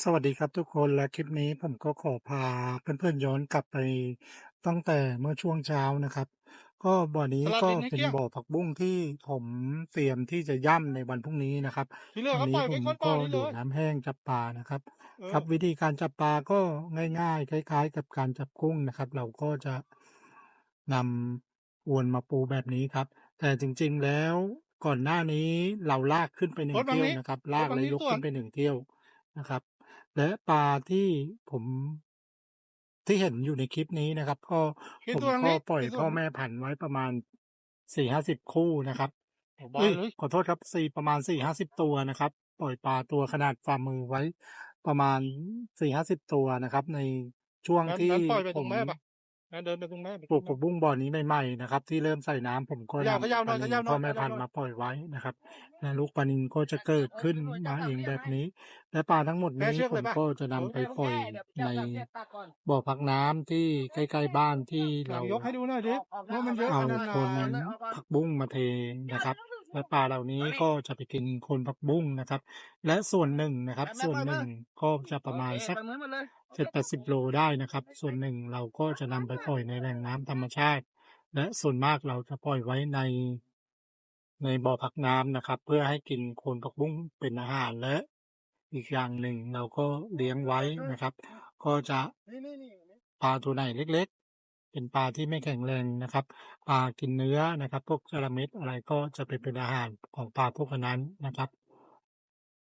สวัสดีครับทุกคนและคลิปนี้ผมก็ขอพาเพื่อนๆย้อนกลับไปตั้งแต่เมื่อช่วงเช้านะครับ ก็บ่อนี้ตลาดก็ดินให้เป็นเกลี้ยงบ่อผักบุ้งที่ผมเตรียมที่จะย่ำในวันพรุ่งนี้นะครับที่เหลือวัก็นี้ปล่อยผไปมคนปล่ก็อยนี่เลดูดยน้ำแห้งจับปลานะครับเออครับวิธีการจับปลาก็ง่าย ๆ คล้าย ๆ กับการจับกุ้งนะครับ เราก็จะนำอวนมาปูแบบนี้ครับ แต่จริงๆแล้วก่อนหน้านี้เราลากขึ้นไปหนึ่รงถบางเที่ยวนี้นะครับรลาถกบางและนี้ยกส่วขึ้นนไปหนึ่งเที่ยวนะครับ และปลาที่ผมที่เห็นอยู่ในคลิปนี้นะครับ ก็คิดผมตัวทางก็นี้ปล่อยคิดตัพ่วอทางแม่นี้พันธุ์ไว้ประมาณสี่ห้าสิบคู่นะครับโอ้บ้าเอ้ยเลยขอโทษครับสี่ประมาณสี่ห้าสิบตัวนะครับ ปล่อยปลาตัวขนาดฝ่ามือไว้ประมาณสี่ห้าสิบตัวนะครับ ในช่วงงั้นที่งั้นปล่อยไปผตรงมแม่ปะงั้น เดินไปตรงแม่ไปปลูกผักบุ้งบ่อนี้ใหม่ๆนะครับ ที่เริ่มใส่น้ำผมก็ขยับขยับนำหน่ปอลายนิขยันบหน่พ่ออยแม่ขยัพับนธุ์หน่อยมาปล่อยไว้นะครับและลูกปลานินก็จะเกิดขึ้นมาเองแบบนี้ และปลาทั้งหมดแม่นี้เชือกผเลมยปะก็จะนำไปปล่อยในบ่อพักน้ำที่ใกล้ๆบ้านที่หลัเรางยกให้ดูหน่อยดิว่ามันเยอะเอาขนาดไหนคนผักบุ้งมาเทนะครับ และปลาเหล่านี้ก็จะไปกินคนผักบุ้งนะครับ และส่วนหนึ่งนะครับ ส่วนหนึ่งก็จะประมาณสักไปเหมือนมันเลยเจ็ดแปดสิบโลได้นะครับ ส่วนหนึ่งเราก็จะนำไปปล่อยในแหล่งน้ำธรรมชาติ และส่วนมากเราจะปล่อยไว้ใน ในบ่อพักน้ำนะครับ เพื่อให้กินโคนผักบุ้งเป็นอาหารและ อีกอย่างหนึ่งเราก็เลี้ยงไว้นะครับ ก็จะนี่นี่นี่นี่ปลาตัวไหนเล็กๆ เป็นปลาที่ไม่แข็งแรงนะครับ ปลากินเนื้อนะครับ พวกจระเม็ดอะไรก็จะเป็นเป็นอาหารของปลาพวกนั้นนะครับ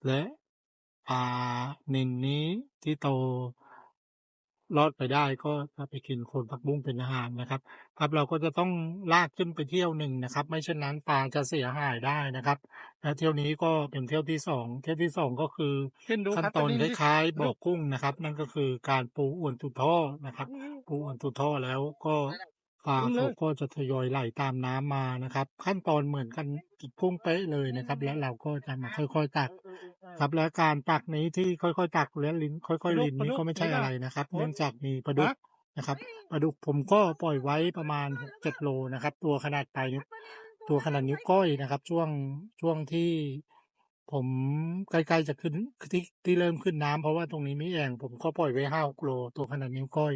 และปลานินนี้ที่โต รอดไปได้ก็จะไปกินโคนผักบุ้งเป็นอาหารนะครับ ครับเราก็จะต้องลากขึ้นไปเที่ยวหนึ่งนะครับ ไม่เช่นนั้นปลาจะเสียหายได้นะครับและเที่ยวนี้ก็เป็นเที่ยวที่สองเที่ยวที่สองก็คือขึ้นดูขั้นครับตอนนี่คนี่ล้ายๆบ่อกุ้งนะครับ นั่นก็คือการปูอวนตุท่อนะครับ ปูอวนตุท่อแล้วก็ ปลาเขาก็จะทยอยไหลตามน้ำมานะครับ ขั้นตอนเหมือนกันกับกุ้งเป๊ะเลยนะครับ และเราก็จะมาค่อยๆตัก ครับและการตักนี้ที่ค่อยๆตักและลิ้นค่อยๆลิ้นนี้ก็ไม่ใช่อะไรนะครับ เนื่องจากมีปลาดุกนะครับปลาดุกผมก็ปล่อยไว้ประมาณหกเจ็ดโลนะครับ ตัวขนาดปลายนิ้วตัวขนาดนิ้วก้อยนะครับ ช่วงช่วงที่ผมใกล้ๆจะขึ้นที่ที่เริ่มขึ้นน้ำเพราะว่าตรงนี้ไม่แอ่งผมก็ปล่อยไว้ห้าโลตัวขนาดนิ้วก้อย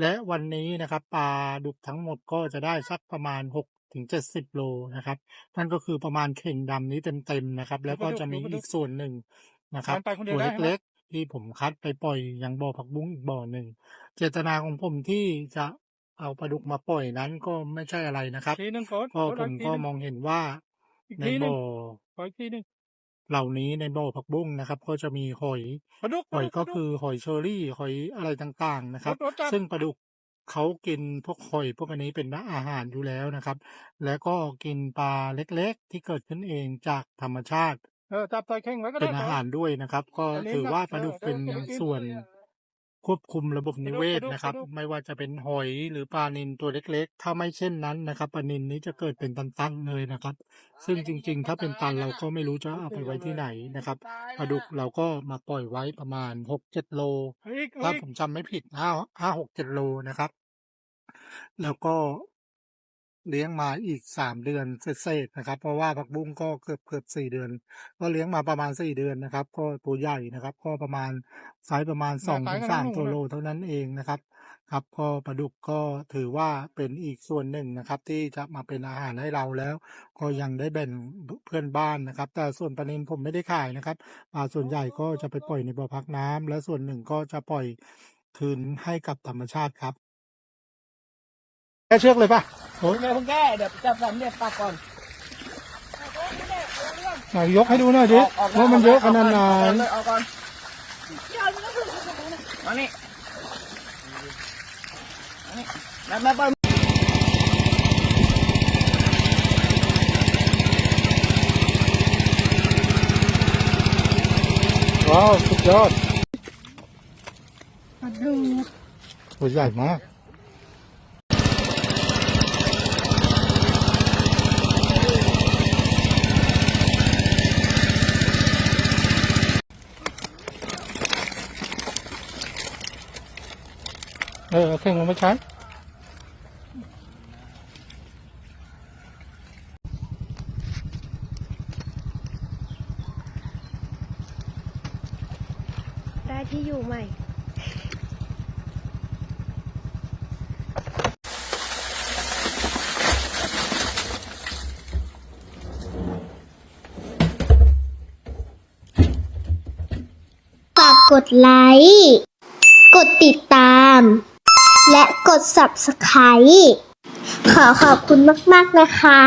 และวันนี้นะครับปลาดุกทั้งหมดก็จะได้สักประมาณหกถึงเจ็ดสิบโลนะครับ นั่นก็คือประมาณเข่งดำนี้เต็มๆนะครับ แล้วก็จะมีอีกส่วนหนึ่งนะครับมันไปคนเดียตัววได้ใช่ไหมเล็กๆที่ผมคัดไปปล่อยยังบ่อผักบุ้งอีกบ่อหนึ่งเจตนาของผมที่จะเอาปลาดุกมาปล่อยนั้นก็ไม่ใช่อะไรนะครับทีหนึงโคตรก็โคตรผมอีก็ทีหนึ่งมองเห็นว่าอีกในทีหนึ่งบ่อขออีกทีหนึง เหล่านี้ในบ่อผักบุ้งนะครับ ก็จะมีหอยปลาดุกหอยก็คือหอยเชอรี่หอยอะไรต่างๆนะครับรถจักรซึ่งปลาดุกเขากินพวกหอยพวกอันนี้เป็นอาหารอยู่แล้วนะครับ แล้วก็กินปลาเล็กๆ ที่เกิดขึ้นเองจากธรรมชาติเออจับใส่เข่งไว้ก็ได้เป็นอาหารด้วยนะครับ ก็อันนี้ถือว่าปลาดุกเออเป็นเดี๋ยวกินส่วน ควบคุมระบบนิเวศปลาดุกนะครับปลาดุกไม่ว่าจะเป็นหอยหรือปลานินตัวเล็กๆ ถ้าไม่เช่นนั้นนะครับปลานินนี้จะเกิดเป็นตันๆเลยนะครับ ซึ่งจริงๆ ถ้าเป็นตันเราก็ไม่รู้จะเอาไปไว้ที่ไหนนะครับปลาดุกเราก็มาปล่อยไว้ประมาณหกเจ็ดโลเอาอีกเอาถ้าอีกผมจำไม่ผิดห้าห้าหกเจ็ดโลนะครับ แล้วก็ เลี้ยงมาอีกสามเดือนเศษๆนะครับ เพราะว่าผักบุ้งก็เกือบเกือบสี่เดือน ก็เลี้ยงมาประมาณสี่เดือนนะครับ ก็ตัวใหญ่นะครับ ก็ประมาณไซส์ประมาณสองถึงสามตัวโลเท่านั้นเองนะครับครับก็ปลาดุกก็ถือว่าเป็นอีกส่วนหนึ่งนะครับ ที่จะมาเป็นอาหารให้เราแล้ว ก็ยังได้แบ่งเพื่อนบ้านนะครับ แต่ส่วนปลานินผมไม่ได้ขายนะครับปลาส่วนใหญ่ก็จะไปปล่อยในบ่อพักน้ำและส่วนหนึ่งก็จะปล่อยคืนให้กับธรรมชาติครับแค่เชือกเลยปะ โอ้ยแม่เพิ่งแก้เดี๋ยวจับสามเด็ดปากก่อนไหนยกให้ดูหน่อยดิออกออกว่ามันเยอะขนาดไหนออกเลยออกก่อนมานี่มานี่แม่แม่เปิ้ลว้าว สุดยอดมาดูตัวใหญ่มาก เออเอาแข่งลงไปใช้ได้ที่อยู่ใหม่ฝากกดไลค์ กดติดตาม และกด subscribe ขอขอบคุณมาก ๆ นะคะ